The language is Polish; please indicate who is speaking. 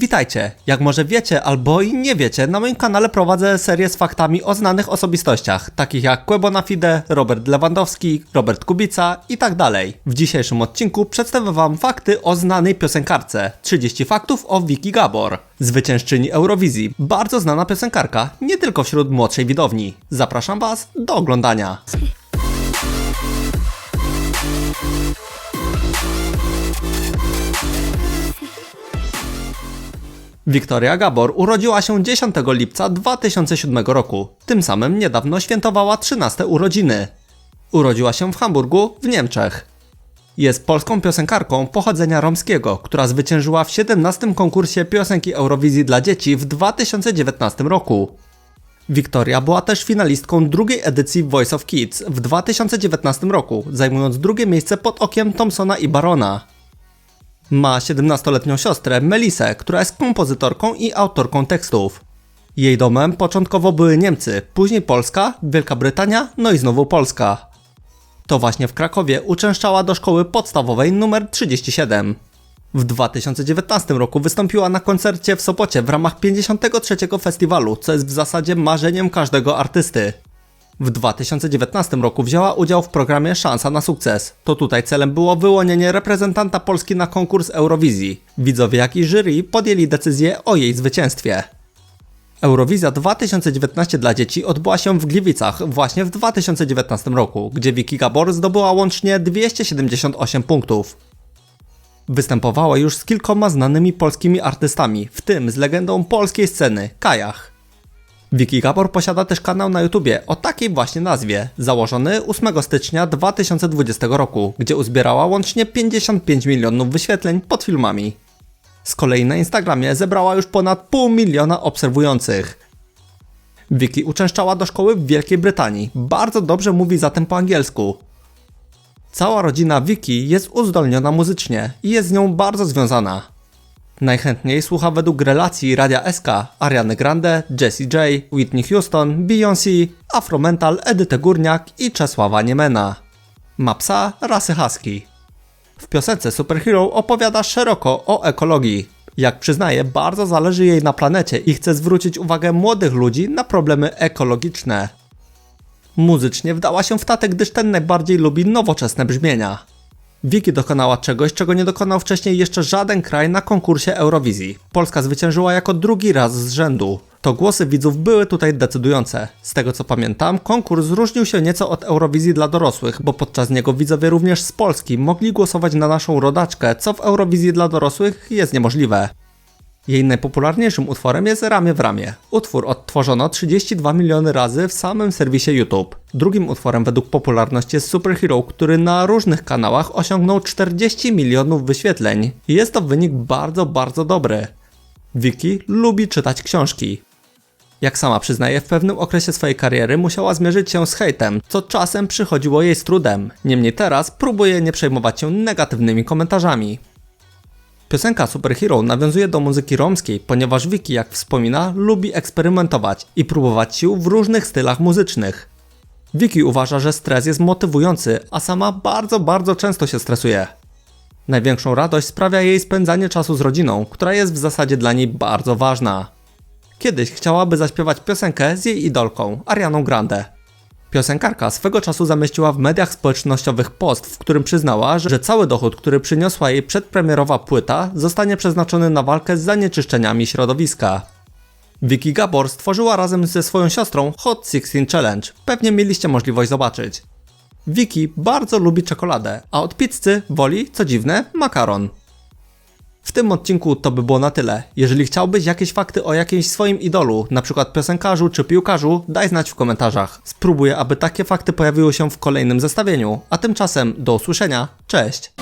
Speaker 1: Witajcie! Jak może wiecie albo i nie wiecie, na moim kanale prowadzę serię z faktami o znanych osobistościach, takich jak Quebo Fide, Robert Lewandowski, Robert Kubica i tak dalej. W dzisiejszym odcinku przedstawię wam fakty o znanej piosenkarce. 30 faktów o Vicky Gabor, zwyciężczyni Eurowizji. Bardzo znana piosenkarka, nie tylko wśród młodszej widowni. Zapraszam was do oglądania. Wiktoria Gabor urodziła się 10 lipca 2007 roku. Tym samym niedawno świętowała 13 urodziny. Urodziła się w Hamburgu, w Niemczech. Jest polską piosenkarką pochodzenia romskiego, która zwyciężyła w 17 konkursie piosenki Eurowizji dla dzieci w 2019 roku. Wiktoria była też finalistką drugiej edycji Voice of Kids w 2019 roku, zajmując drugie miejsce pod okiem Thompsona i Barona. Ma 17-letnią siostrę Melisę, która jest kompozytorką i autorką tekstów. Jej domem początkowo były Niemcy, później Polska, Wielka Brytania, no i znowu Polska. To właśnie w Krakowie uczęszczała do szkoły podstawowej nr 37. W 2019 roku wystąpiła na koncercie w Sopocie w ramach 53. festiwalu, co jest w zasadzie marzeniem każdego artysty. W 2019 roku wzięła udział w programie Szansa na sukces. To tutaj celem było wyłonienie reprezentanta Polski na konkurs Eurowizji. Widzowie jak i jury podjęli decyzję o jej zwycięstwie. Eurowizja 2019 dla dzieci odbyła się w Gliwicach właśnie w 2019 roku, gdzie Vicky Gabor zdobyła łącznie 278 punktów. Występowała już z kilkoma znanymi polskimi artystami, w tym z legendą polskiej sceny Kajach. Vicky Gabor posiada też kanał na YouTubie o takiej właśnie nazwie, założony 8 stycznia 2020 roku, gdzie uzbierała łącznie 55 milionów wyświetleń pod filmami. Z kolei na Instagramie zebrała już ponad pół miliona obserwujących. Vicky uczęszczała do szkoły w Wielkiej Brytanii, bardzo dobrze mówi zatem po angielsku. Cała rodzina Vicky jest uzdolniona muzycznie i jest z nią bardzo związana. Najchętniej słucha według relacji Radia SK Ariany Grande, Jessie J, Whitney Houston, Beyoncé, Afromental, Edytę Górniak i Czesława Niemena. Ma psa rasy husky. W piosence Superhero opowiada szeroko o ekologii. Jak przyznaje, bardzo zależy jej na planecie i chce zwrócić uwagę młodych ludzi na problemy ekologiczne. Muzycznie wdała się w tatę, gdyż ten najbardziej lubi nowoczesne brzmienia. Wiki dokonała czegoś, czego nie dokonał wcześniej jeszcze żaden kraj na konkursie Eurowizji. Polska zwyciężyła jako drugi raz z rzędu. To głosy widzów były tutaj decydujące. Z tego co pamiętam, konkurs różnił się nieco od Eurowizji dla dorosłych, bo podczas niego widzowie również z Polski mogli głosować na naszą rodaczkę, co w Eurowizji dla dorosłych jest niemożliwe. Jej najpopularniejszym utworem jest Ramię w ramię. Utwór odtworzono 32 miliony razy w samym serwisie YouTube. Drugim utworem według popularności jest Superhero, który na różnych kanałach osiągnął 40 milionów wyświetleń. Jest to wynik bardzo, bardzo dobry. Vicky lubi czytać książki. Jak sama przyznaje, w pewnym okresie swojej kariery musiała zmierzyć się z hejtem, co czasem przychodziło jej z trudem. Niemniej teraz próbuje nie przejmować się negatywnymi komentarzami. Piosenka Superhero nawiązuje do muzyki romskiej, ponieważ Wiki, jak wspomina, lubi eksperymentować i próbować sił w różnych stylach muzycznych. Wiki uważa, że stres jest motywujący, a sama bardzo, bardzo często się stresuje. Największą radość sprawia jej spędzanie czasu z rodziną, która jest w zasadzie dla niej bardzo ważna. Kiedyś chciałaby zaśpiewać piosenkę z jej idolką, Arianą Grande. Piosenkarka swego czasu zamieściła w mediach społecznościowych post, w którym przyznała, że cały dochód, który przyniosła jej przedpremierowa płyta, zostanie przeznaczony na walkę z zanieczyszczeniami środowiska. Vicky Gabor stworzyła razem ze swoją siostrą Hot 16 Challenge. Pewnie mieliście możliwość zobaczyć. Vicky bardzo lubi czekoladę, a od pizzy woli, co dziwne, makaron. W tym odcinku to by było na tyle. Jeżeli chciałbyś jakieś fakty o jakimś swoim idolu, przykład piosenkarzu czy piłkarzu, daj znać w komentarzach. Spróbuję, aby takie fakty pojawiły się w kolejnym zestawieniu. A tymczasem do usłyszenia. Cześć!